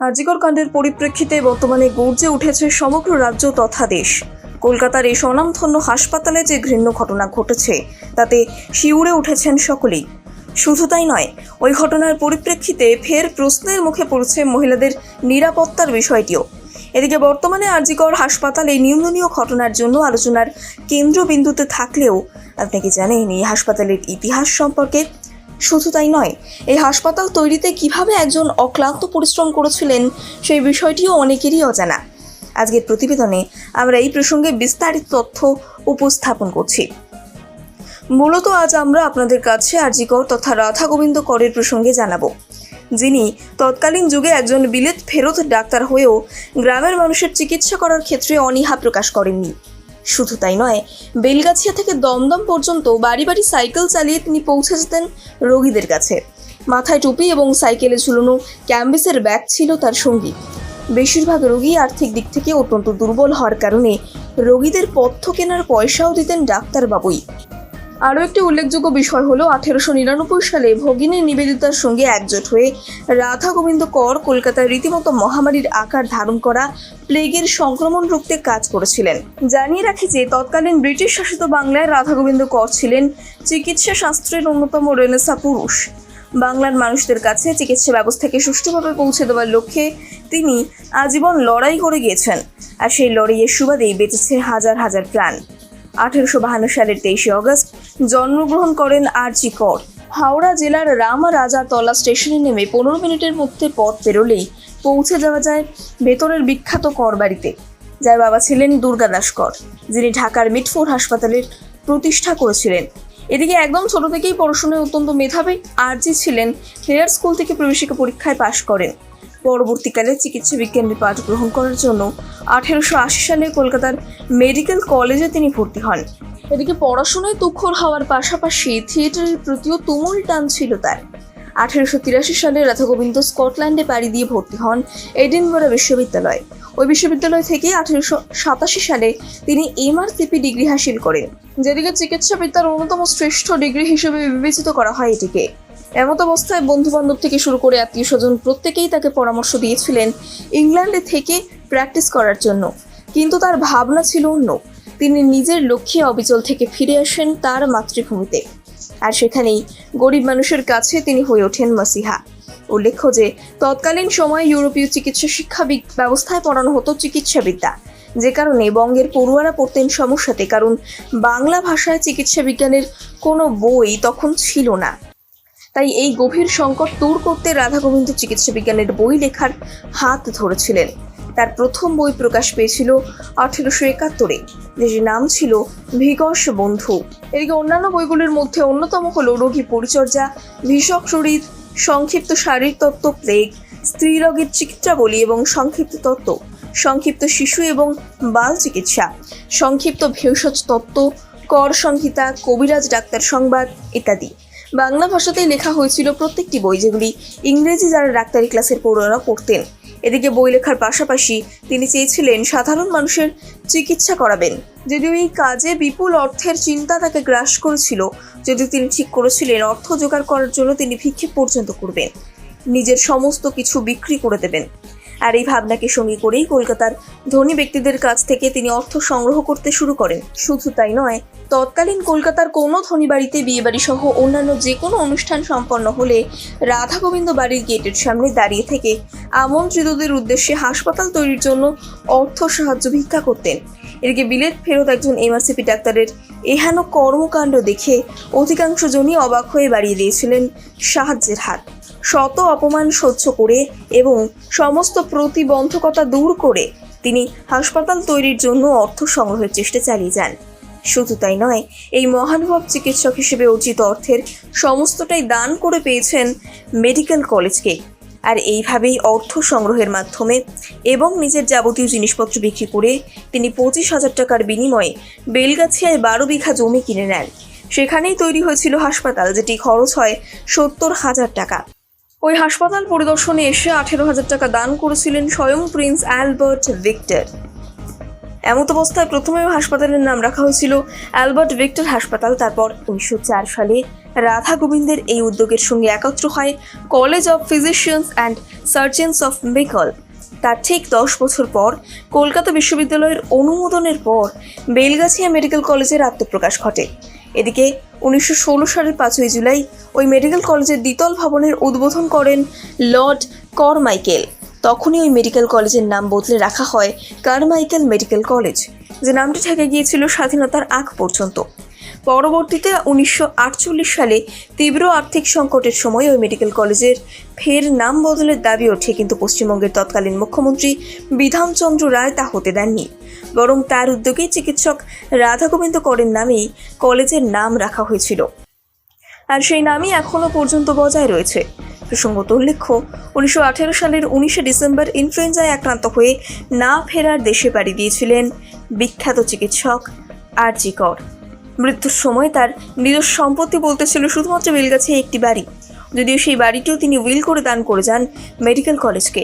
আজিকর কাণ্ডের পরিপ্রেক্ষিতে বর্তমানে গর্জে উঠেছে সমগ্র রাজ্য তথা দেশ। কলকাতার এই স্বনামধন্য হাসপাতালে যে ঘৃণ্য ঘটনা ঘটেছে, তাতে শিউরে উঠেছেন সকলেই। শুধু তাই নয়, ওই ঘটনার পরিপ্রেক্ষিতে ফের প্রশ্নের মুখে পড়েছে মহিলাদের নিরাপত্তার বিষয়টিও। এদিকে বর্তমানে আরজিকর হাসপাতাল এই নিন্দনীয় ঘটনার জন্য আলোচনার কেন্দ্রবিন্দুতে থাকলেও, আপনি কি জানেন এই হাসপাতালের ইতিহাস সম্পর্কে? শুধু তাই নয়, এই হাসপাতাল তৈরিতে কীভাবে একজন অক্লান্ত পরিশ্রম করেছিলেন সেই বিষয়টিও অনেকেরই অজানা। আজকের প্রতিবেদনে আমরা এই প্রসঙ্গে বিস্তারিত তথ্য উপস্থাপন করছি। মূলত আজ আমরা আপনাদের কাছে আরজিকর তথা রাধা গোবিন্দ করের প্রসঙ্গে জানাব। যিনি তৎকালীন যুগে একজন বিলেত ফেরত ডাক্তার হয়েও গ্রামের মানুষের চিকিৎসা করার ক্ষেত্রে অনীহা প্রকাশ করেননি। শুধু তাই নয়, বেলগাছিয়া থেকে দমদম পর্যন্ত বাড়ি বাড়ি সাইকেল চালিয়ে তিনি পৌঁছে যেতেন রোগীদের কাছে। মাথায় টুপি এবং সাইকেলে ঝুলানো ক্যাম্বিসের ব্যাগ ছিল তার সঙ্গী। বেশিরভাগ রোগী আর্থিক দিক থেকে অত্যন্ত দুর্বল হওয়ার কারণে রোগীদের পথ্য কেনার পয়সাও দিতেন ডাক্তারবাবুই। আরও একটি উল্লেখযোগ্য বিষয় হলো, আঠেরোশো নিরানব্বই সালে ভগিনী নিবেদিতার সঙ্গে একজোট হয়ে রাধা গোবিন্দ কর কলকাতায় রীতিমতো মহামারীর আকার ধারণ করা প্লেগের সংক্রমণ রুখতে কাজ করেছিলেন। জানিয়ে রাখি যে, তৎকালীন ব্রিটিশ শাসিত বাংলায় রাধা গোবিন্দ কর ছিলেন চিকিৎসা শাস্ত্রের অন্যতম রেনেসা পুরুষ। বাংলার মানুষদের কাছে চিকিৎসা ব্যবস্থাকে সুষ্ঠুভাবে পৌঁছে দেওয়ার লক্ষ্যে তিনি আজীবন লড়াই করে গিয়েছেন, আর সেই লড়াইয়ের সুবাদেই বেঁচেছে হাজার হাজার প্রাণ। আঠেরোশো বাহান্ন সালের তেইশে অগস্ট জন্মগ্রহণ করেন আরজি কর। হাওড়া জেলার রাম রাজা তলা স্টেশনে নেমে পনেরো মিনিটের মধ্যে পথ পেরোলেই পৌঁছে যাওয়া যায় ভেতরের বিখ্যাত কর বাড়িতে যার বাবা ছিলেন দুর্গাদাস কর যিনি ঢাকার মিটফোর হাসপাতালের প্রতিষ্ঠা করেছিলেন। এদিকে একদম ছোট থেকেই পড়াশোনায় অত্যন্ত মেধাবী আরজি ছিলেন হেয়ার স্কুল থেকে প্রবেশিকা পরীক্ষায় পাশ করেন। পরবর্তীকালে চিকিৎসা বিজ্ঞানের পাঠ গ্রহণ করার জন্য আঠেরোশো আশি সালে কলকাতার মেডিকেল কলেজে তিনি ভর্তি হন। এদিকে পড়াশোনায় তুখর হওয়ার পাশাপাশি থিয়েটারের প্রতিও তুমুল টান ছিল তার। আঠেরোশো তিরাশি সালে রাধাগোবিন্দ স্কটল্যান্ডে পাড়ি দিয়ে ভর্তি হন এডিনবরা বিশ্ববিদ্যালয়। ওই বিশ্ববিদ্যালয় থেকে আঠেরোশো সাতাশি সালে তিনি এমআরসিপি ডিগ্রি হাসিল করেন, যেদিকে চিকিৎসাবিদ্যার অন্যতম শ্রেষ্ঠ ডিগ্রি হিসেবে বিবেচিত করা হয় এটিকে। এমত অবস্থায় বন্ধু বান্ধব থেকে শুরু করে আত্মীয় স্বজন প্রত্যেকেই তাকে পরামর্শ দিয়েছিলেন ইংল্যান্ডে থেকে প্র্যাকটিস করার জন্য, কিন্তু তার ভাবনা ছিল অন্য। তিনি নিজের লক্ষ্যে অবিচল থেকে ফিরে আসেন তার মাতৃভূমিতে। আর সেখানেই গরিব মানুষের কাছে তিনি হয়ে ওঠেন মাসিহা। উল্লেখ্য যে, তৎকালীন সময়ে ইউরোপীয় চিকিৎসা শিক্ষা ব্যবস্থায় পড়ানো হতো চিকিৎসাবিদ্যা। যে কারণে বঙ্গের পড়ুয়ারা পড়তেন সমস্যাতে, কারণ বাংলা ভাষায় চিকিৎসা বিজ্ঞানের কোনো বই তখন ছিল না। তাই এই গভীর সংকট দূর করতে রাধা গোবিন্দ চিকিৎসা বিজ্ঞানের বই লেখার হাত ধরেছিলেন। তার প্রথম বই প্রকাশ পেয়েছিল আঠেরোশো একাত্তরে। যেটির নাম ছিল ভিকস বন্ধু। এদিকে অন্যান্য বইগুলির মধ্যে অন্যতম হল রোগী পরিচর্যা, ভিষক শরীর, সংক্ষিপ্ত শারীরিক তত্ত্ব, প্লেগ, স্ত্রী রোগের চিকিৎসাবলী এবং সংক্ষিপ্ত তত্ত্ব, সংক্ষিপ্ত শিশু এবং বাল চিকিৎসা, সংক্ষিপ্ত ভেষজ তত্ত্ব, কর সংহিতা, কবিরাজ ডাক্তার সংবাদ ইত্যাদি। বাংলা ভাষাতেই লেখা হয়েছিল প্রত্যেকটি বই যেগুলি ইংরেজি যারা ডাক্তারি ক্লাসের পড়ুয়ারা পড়তেন। এদিকে বই লেখার পাশাপাশি তিনি চেয়েছিলেন সাধারণ মানুষের চিকিৎসা করাবেন। যদিও এই কাজে বিপুল অর্থের চিন্তা তাকে গ্রাস করেছিল যদি তিনি ঠিক করেছিলেন অর্থ জোগাড় করার জন্য তিনি ভিক্ষে পর্যন্ত করবেন। নিজের সমস্ত কিছু বিক্রি করে দেবেন। আর এই ভাবনাকে সঙ্গী করেই কলকাতার ধনী ব্যক্তিদের কাছ থেকে তিনি অর্থ সংগ্রহ করতে শুরু করেন। শুধু তাই নয়, তৎকালীন কলকাতার কোনো ধনী বাড়িতে বিয়েবাড়ি সহ অন্যান্য যে কোনো অনুষ্ঠান সম্পন্ন হলে রাধা গোবিন্দ বাড়ির গেটের সামনে দাঁড়িয়ে থেকে আমন্ত্রিতদের উদ্দেশ্যে হাসপাতাল তৈরির জন্য অর্থ সাহায্য ভিক্ষা করতেন। এদিকে বিলেত ফেরত একজন এমআরসিপি ডাক্তারের এহেন কর্মকাণ্ড দেখে অধিকাংশ জনই অবাক হয়ে বাড়িয়ে দিয়েছিলেন সাহায্যের হাত। শত অপমান সহ্য করে এবং সমস্ত প্রতিবন্ধকতা দূর করে তিনি হাসপাতাল তৈরির জন্য অর্থ সংগ্রহের চেষ্টা চালিয়ে যান। শুধু তাই নয়, এই মহানুভব চিকিৎসক হিসেবে অর্জিত অর্থের সমস্তটাই দান করে পেয়েছেন মেডিকেল কলেজকে। আর এইভাবেই অর্থ সংগ্রহের মাধ্যমে এবং নিজের যাবতীয় জিনিসপত্র বিক্রি করে তিনি পঁচিশ হাজার টাকার বিনিময়ে বেলগাছিয়ায় বারো বিঘা জমি কিনে নেন। সেখানেই তৈরি হয়েছিল হাসপাতাল, যেটি খরচ হয় সত্তর হাজার টাকা। ওই হাসপাতাল পরিদর্শনে এসে আঠেরো হাজার টাকা দান করেছিলেন স্বয়ং প্রিন্স অ্যালবার্ট ভিক্টর। এমত অবস্থায় প্রথমে হাসপাতালের নাম রাখা হয়েছিল অ্যালবার্ট ভিক্টর হাসপাতাল। তারপর উনিশশো চার সালে রাধা গোবিন্দের এই উদ্যোগের সঙ্গে একত্র হয় college of physicians and surgeons of Bengal তার ঠিক দশ বছর পর কলকাতা বিশ্ববিদ্যালয়ের অনুমোদনের পর বেলগাছিয়া মেডিকেল কলেজের আত্মপ্রকাশ ঘটে। এদিকে উনিশশো ষোলো সালের পাঁচই জুলাই ওই মেডিকেল কলেজের দ্বিতল ভবনের উদ্বোধন করেন লর্ড করমাইকেল। তখনই ওই মেডিকেল কলেজের নাম বদলে রাখা হয় কারমাইকেল মেডিকেল কলেজ। যে নামটি থেকে গিয়েছিল স্বাধীনতার আগ পর্যন্ত। পরবর্তীতে উনিশশো আটচল্লিশ সালে তীব্র আর্থিক সংকটের সময় ওই মেডিকেল কলেজের ফের নাম বদলের দাবি ওঠে, কিন্তু পশ্চিমবঙ্গের তৎকালীন মুখ্যমন্ত্রী বিধানচন্দ্র রায় তা হতে দেননি। বরং তার উদ্যোগেই চিকিৎসক রাধা গোবিন্দ করের নামেই কলেজের নাম রাখা হয়েছিল। আর সেই নামই এখনও পর্যন্ত বজায় রয়েছে। প্রসঙ্গত উল্লেখ্য, উনিশশো আঠেরো সালের উনিশে ডিসেম্বর ইনফ্লুয়েঞ্জায় আক্রান্ত হয়ে না ফেরার দেশে পাড়ি দিয়েছিলেন বিখ্যাত চিকিৎসক আর জি কর। মৃত্যুর সময় তার নিজস্ব সম্পত্তি বলতে ছিল শুধুমাত্র বেলগাছে একটি বাড়ি। যদিও সেই বাড়িটিও তিনি উইল করে দান করে যান মেডিকেল কলেজকে।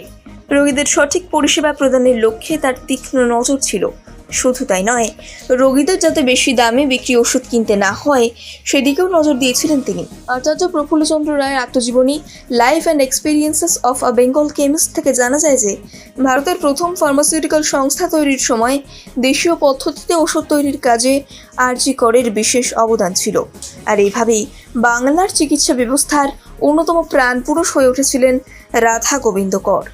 রোগীদের সঠিক পরিষেবা প্রদানের লক্ষ্যে তার তীক্ষ্ণ নজর ছিল। শুধু তাই নয়, রোগীদের যাতে বেশি দামে বিক্রি ওষুধ কিনতে না হয়, সেদিকেও নজর দিয়েছিলেন তিনি। আচার্য প্রফুল্লচন্দ্র রায়ের আত্মজীবনী life and experiences of a Bengal chemist থেকে জানা যায় যে, ভারতের প্রথম ফার্মাসিউটিক্যাল সংস্থা তৈরির সময় দেশীয় পদ্ধতিতে ওষুধ তৈরির কাজে আরজি করের বিশেষ অবদান ছিল। আর এইভাবেই বাংলার চিকিৎসা ব্যবস্থার অন্যতম প্রাণপুরুষ হয়ে উঠেছিলেন রাধা গোবিন্দ কর।